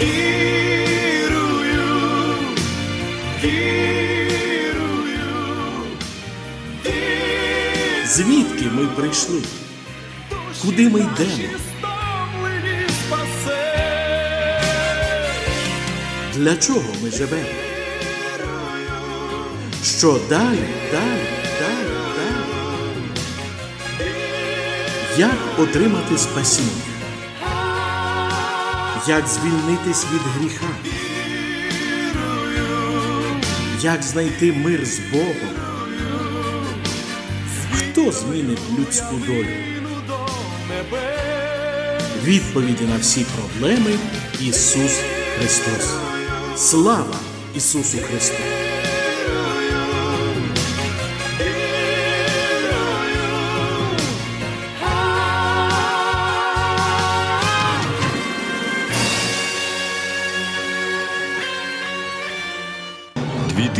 Вірую, вірую, вірую. Звідки ми прийшли? Куди ми йдемо? Для чого ми живемо? Що далі, далі, далі, далі? Як отримати спасіння? Як звільнитись від гріха? Як знайти мир з Богом? Хто змінить людську долю? Відповіді на всі проблеми Ісус Христос. Слава Ісусу Христу!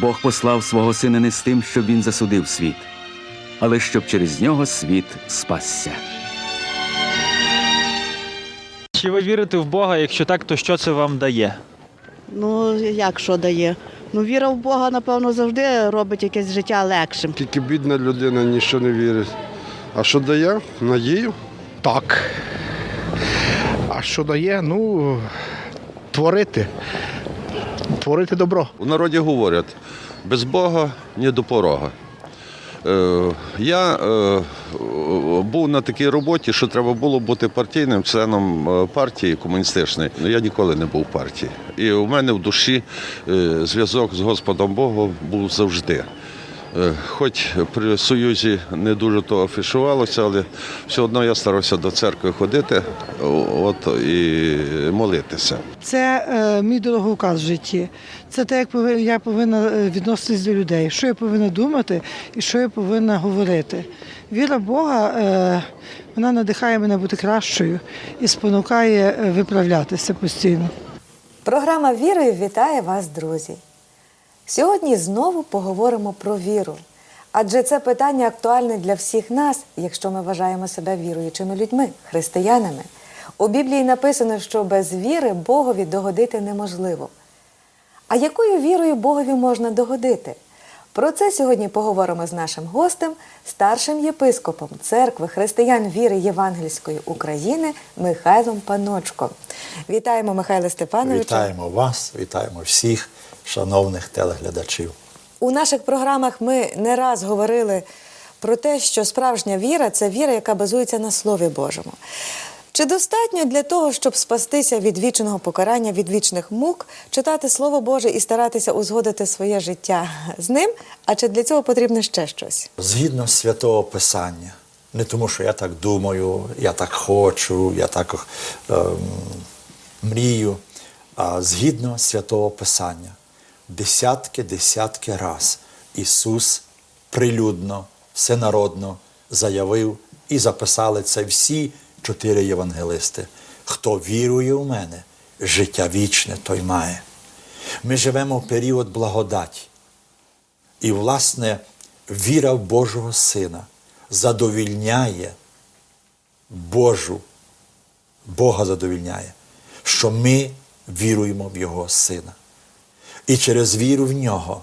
Бог послав свого сина не з тим, щоб він засудив світ, але щоб через нього світ спасся. Чи ви вірите в Бога? Якщо так, то що це вам дає? Ну, як що дає? Ну, віра в Бога, напевно, завжди робить якесь життя легшим. Тільки бідна людина ніщо не вірить. А що дає? Надію? Так. А що дає? Ну, творити. Творити добро. У народі говорять, без Бога ні до порога. Е, я е, був на такій роботі, що треба було бути партійним членом е, партії комуністичної. Ну, Я ніколи не був в партії. І у мене в душі зв'язок з Господом Богом був завжди. Е, Хоч при Союзі не дуже то афішувалося, але все одно я старався до церкви ходити от, і молитися. Це е, мій дороговказ в житті. Це те, як я повинна е, відноситись до людей, що я повинна думати і що я повинна говорити. Віра Бога е, вона надихає мене бути кращою і спонукає е, виправлятися постійно. Програма Вірою вітає вас, друзі. Сьогодні знову поговоримо про віру. Адже це питання актуальне для всіх нас, якщо ми вважаємо себе віруючими людьми, християнами. У Біблії написано, що без віри Богові догодити неможливо. А якою вірою Богові можна догодити? Про це сьогодні поговоримо з нашим гостем, старшим єпископом церкви християн віри Євангельської України Михайлом Паночком. Вітаємо, Михайле Степановичу. Вітаємо вас, вітаємо всіх шановних телеглядачів. У наших програмах ми не раз говорили про те, що справжня віра це віра, яка базується на Слові Божому. Чи достатньо для того, щоб спастися від вічного покарання, від вічних мук, читати Слово Боже і старатися узгодити своє життя з ним? А чи для цього потрібно ще щось? Згідно святого Писання, не тому, що я так думаю, я так хочу, я так ем, мрію, а згідно святого Писання, десятки, десятки раз Ісус прилюдно, всенародно заявив і записали це всі чотири євангелисти. Хто вірує в мене, життя вічне той має. Ми живемо в період благодаті. І, власне, віра в Божого Сина задовільняє Божу, Бога задовільняє, що ми віруємо в Його Сина. І через віру в нього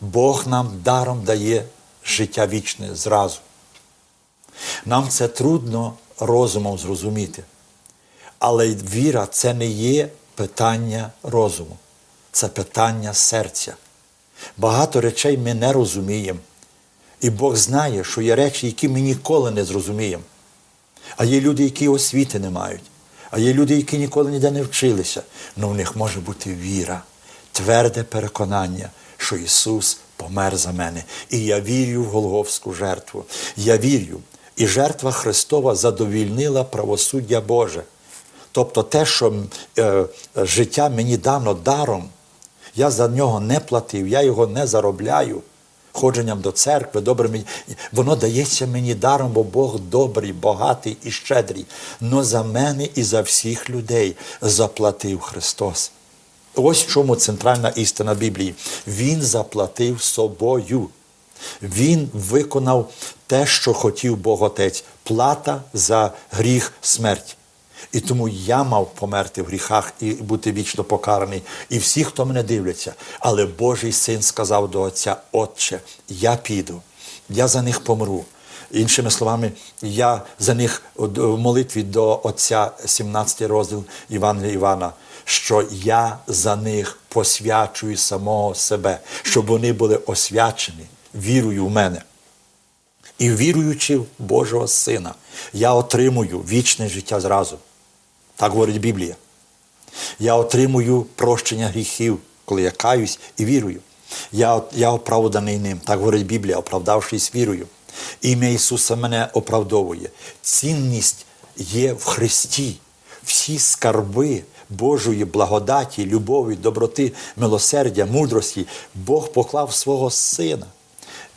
Бог нам даром дає життя вічне зразу. Нам це трудно розумом зрозуміти. Але віра це не є питання розуму, це питання серця. Багато речей ми не розуміємо. І Бог знає, що є речі, які ми ніколи не зрозуміємо. А є люди, які освіти не мають. А є люди, які ніколи ніде не вчилися. але в них може бути віра, тверде переконання, що Ісус помер за мене. І я вірю в Голговську жертву. Я вірю. І жертва Христова задовільнила правосуддя Боже. Тобто те, що е, життя мені дано даром, я за нього не платив, я його не заробляю. Ходженням до церкви, добрим, воно дається мені даром, бо Бог добрий, багатий і щедрий. Но за мене і за всіх людей заплатив Христос. Ось чому центральна істина Біблії. Він заплатив собою. Він виконав те, що хотів Бог Отець, плата за гріх смерть. І тому я мав померти в гріхах і бути вічно покараний. І всі, хто мене дивляться. Але Божий син сказав до Отця: Отче, я піду, я за них помру. Іншими словами, я за них в молитві до Отця, 17 розділ Івангелія Івана, що я за них посвячую самого себе, щоб вони були освячені вірою в мене. І віруючи в Божого Сина, я отримую вічне життя зразу. Так говорить Біблія. Я отримую прощення гріхів, коли я каюсь і вірую. Я, я оправданий ним. Так говорить Біблія, оправдавшись вірою. Ім'я Ісуса мене оправдовує. Цінність є в Христі. Всі скарби Божої благодаті, любові, доброти, милосердя, мудрості Бог поклав свого Сина.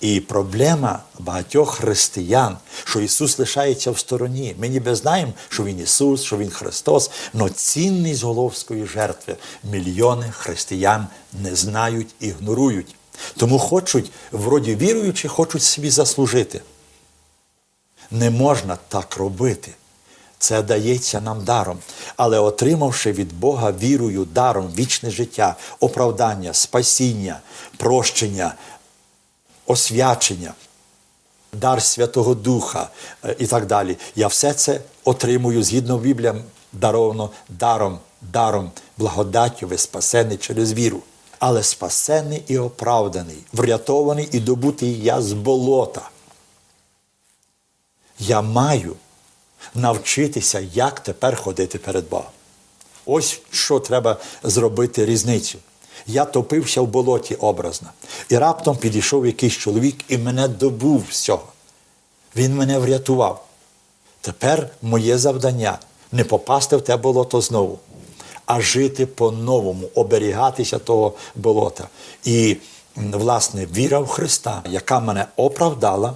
І проблема багатьох християн, що Ісус лишається в стороні. Ми ніби знаємо, що Він Ісус, що Він Христос, але цінність головської жертви мільйони християн не знають, ігнорують. Тому хочуть, вроді віруючи, хочуть собі заслужити. Не можна так робити. Це дається нам даром. Але отримавши від Бога вірою, даром вічне життя, оправдання, спасіння, прощення, освячення, дар Святого Духа е, і так далі. Я все це отримую згідно Бібліям даровано даром, даром, благодаттю ви спасений через віру. Але спасений і оправданий, врятований і добутий я з болота. Я маю навчитися, як тепер ходити перед Богом. Ось що треба зробити різницю. Я топився в болоті образно. І раптом підійшов якийсь чоловік і мене добув з цього. Він мене врятував. Тепер моє завдання не попасти в те болото знову, а жити по-новому, оберігатися того болота. І, власне, віра в Христа, яка мене оправдала,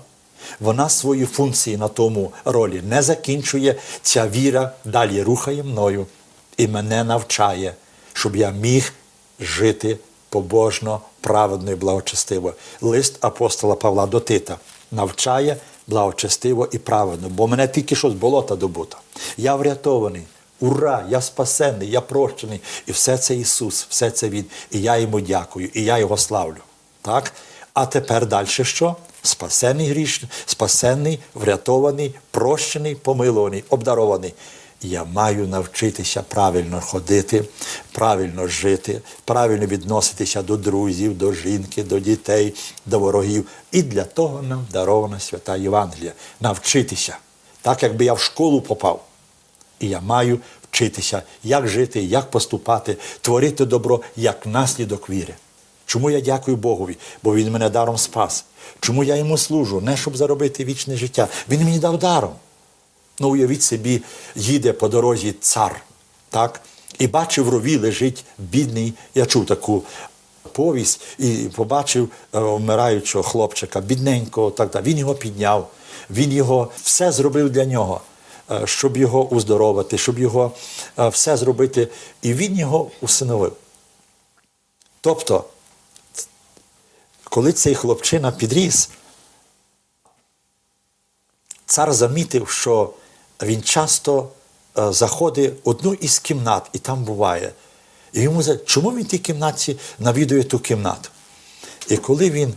вона свої функції на тому ролі не закінчує. Ця віра далі рухає мною і мене навчає, щоб я міг жити побожно, праведно і благочестиво. Лист апостола Павла до Тита навчає благочестиво і праведно, бо мене тільки що з болота добуто. Я врятований. Ура! Я спасений, я прощений. І все це Ісус, все це Він. І я йому дякую, і я його славлю. Так? А тепер далі що? Спасений грішний, спасений, врятований, прощений, помилований, обдарований. Я маю навчитися правильно ходити, правильно жити, правильно відноситися до друзів, до жінки, до дітей, до ворогів. І для того нам дарована свята Євангелія. Навчитися. Так, якби я в школу попав. І я маю вчитися, як жити, як поступати, творити добро як наслідок віри. Чому я дякую Богові? Бо Він мене даром спас. Чому я йому служу? Не щоб заробити вічне життя. Він мені дав даром. Ну, уявіть собі, їде по дорозі цар, так? І бачив в рові лежить бідний, я чув таку повість, і побачив е, вмираючого хлопчика, бідненького, так далі. Він його підняв, він його все зробив для нього, е, щоб його уздоровити, щоб його е, все зробити. І він його усиновив. Тобто, коли цей хлопчина підріс, цар замітив, що він часто е, заходить в одну із кімнат і там буває. І йому за чому він в тій кімнаті навідує ту кімнату? І коли він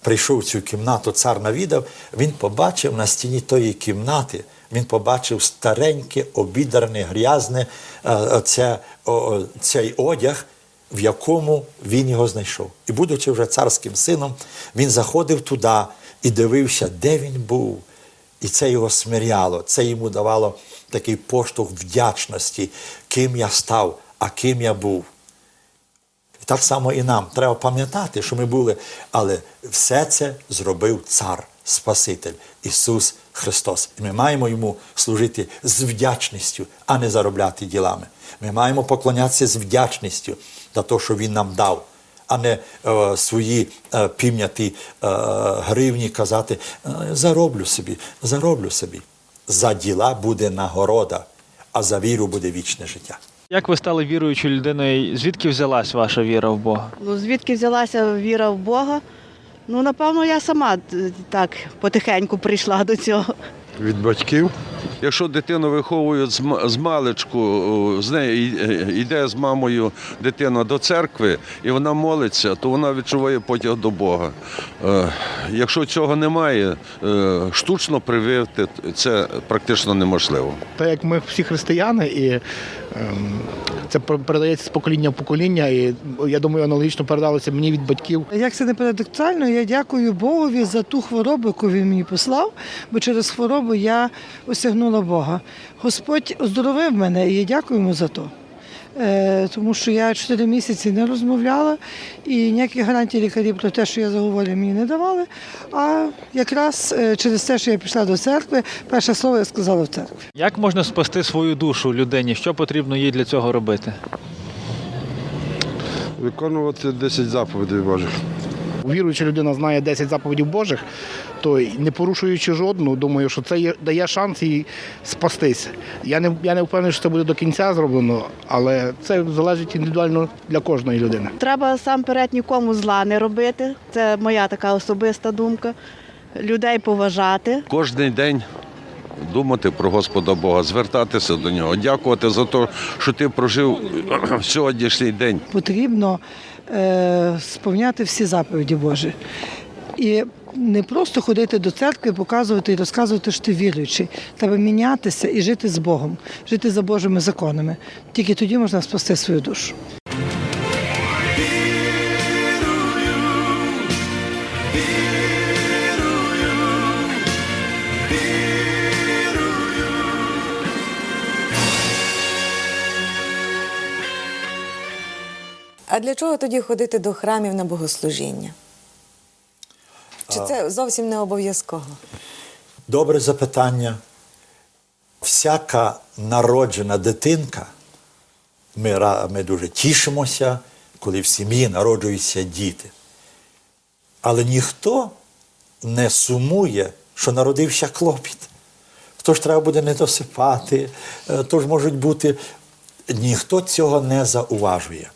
прийшов в цю кімнату, цар навідав, він побачив на стіні тої кімнати Він побачив стареньке, обідерне, грязне е, о, цей одяг, в якому він його знайшов. І, будучи вже царським сином, він заходив туди і дивився, де він був. І це його смиряло, це йому давало такий поштовх вдячності, ким я став, а ким я був. І так само і нам. Треба пам'ятати, що ми були, але все це зробив цар, Спаситель Ісус Христос. І ми маємо йому служити з вдячністю, а не заробляти ділами. Ми маємо поклонятися з вдячністю за те, що Він нам дав, а не е, свої е, пім'яті е, гривні казати е, зароблю собі, зароблю собі. За діла буде нагорода, а за віру буде вічне життя. Як ви стали віруючою людиною? Звідки взялась ваша віра в Бога? Ну, звідки взялася віра в Бога? Ну, напевно, я сама е, так потихеньку прийшла до цього. Від батьків. Якщо дитину виховують з маличку, з нею е, йде з мамою дитина до церкви і вона молиться, то вона відчуває потяг до Бога. Е, Якщо цього немає, е, штучно привити це практично неможливо. Так як ми всі християни, і ем, це передається з покоління в покоління, і я думаю, аналогічно передалося мені від батьків. Як це не парадоксально, я дякую Богові за ту хворобу, яку він мені послав, бо через хворобу я осягнула Бога. Господь оздоровив мене, і я дякую йому за то. Е, тому що я чотири місяці не розмовляла, і ніяких гарантій лікарів про те, що я заговорю, мені не давали. А якраз е, через те, що я пішла до церкви, перше слово я сказала в церкві. Як можна спасти свою душу людині? Що потрібно їй для цього робити? Виконувати 10 заповідей Божих. Віруюча людина знає 10 заповідей Божих, то не порушуючи жодну, думаю, що це є- дає шанс їй спастись. Я не, я не впевнений, що це буде до кінця зроблено, але це залежить індивідуально для кожної людини. Треба сам перед нікому зла не робити. Це моя така особиста думка. Людей поважати. Кожний день думати про Господа Бога, звертатися до нього, дякувати за те, що ти прожив сьогоднішній день. потрібно е, сповняти всі заповіді Божі. І не просто ходити до церкви, показувати і розказувати, що ти віруючий. Треба мінятися і жити з Богом, жити за Божими законами. Тільки тоді можна спасти свою душу. А для чого тоді ходити до храмів на богослужіння? Чи це зовсім не обов'язково? Добре запитання. Всяка народжена дитинка, ми, ми дуже тішимося, коли в сім'ї народжуються діти. Але ніхто не сумує, що народився клопіт. Хто ж треба буде не досипати, е, то ж можуть бути. Ніхто цього не зауважує.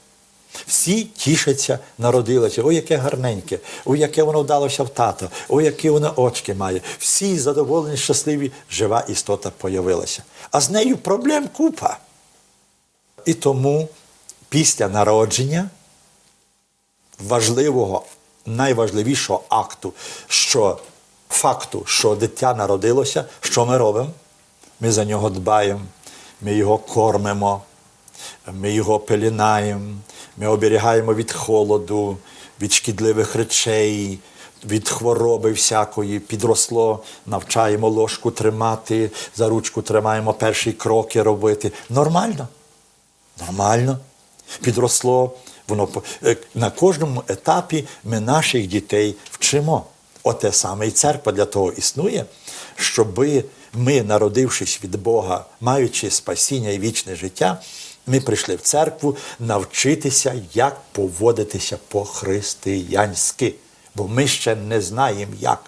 Всі тішаться, народилося. Ой, яке гарненьке, ой, яке воно вдалося в тато, ой, які воно очки має. Всі задоволені, щасливі, жива істота появилася. А з нею проблем купа. І тому після народження важливого, найважливішого акту, що факту, що дитя народилося, що ми робимо? Ми за нього дбаємо, ми його кормимо, ми його пелінаємо, ми оберігаємо від холоду, від шкідливих речей, від хвороби всякої, підросло, навчаємо ложку тримати, за ручку тримаємо перші кроки робити. Нормально. Нормально. Підросло. Воно е, на кожному етапі ми наших дітей вчимо. Оте саме і церква для того існує, щоби ми, народившись від Бога, маючи спасіння і вічне життя, ми прийшли в церкву навчитися, як поводитися по-християнськи. Бо ми ще не знаємо як.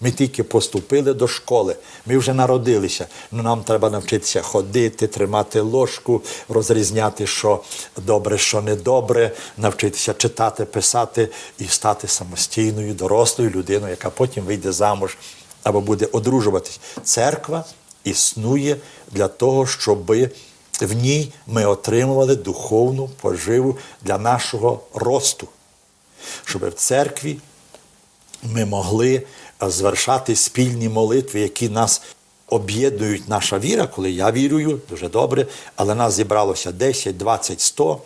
Ми тільки поступили до школи, ми вже народилися. Ну нам треба навчитися ходити, тримати ложку, розрізняти, що добре, що недобре, навчитися читати, писати і стати самостійною, дорослою людиною, яка потім вийде замуж або буде одружуватись. Церква існує для того, щоби в ній ми отримували духовну поживу для нашого росту, щоб в церкві ми могли е, звершати спільні молитви, які нас об'єднують. Наша віра, коли я вірую, дуже добре, але нас зібралося 10, 20, 100,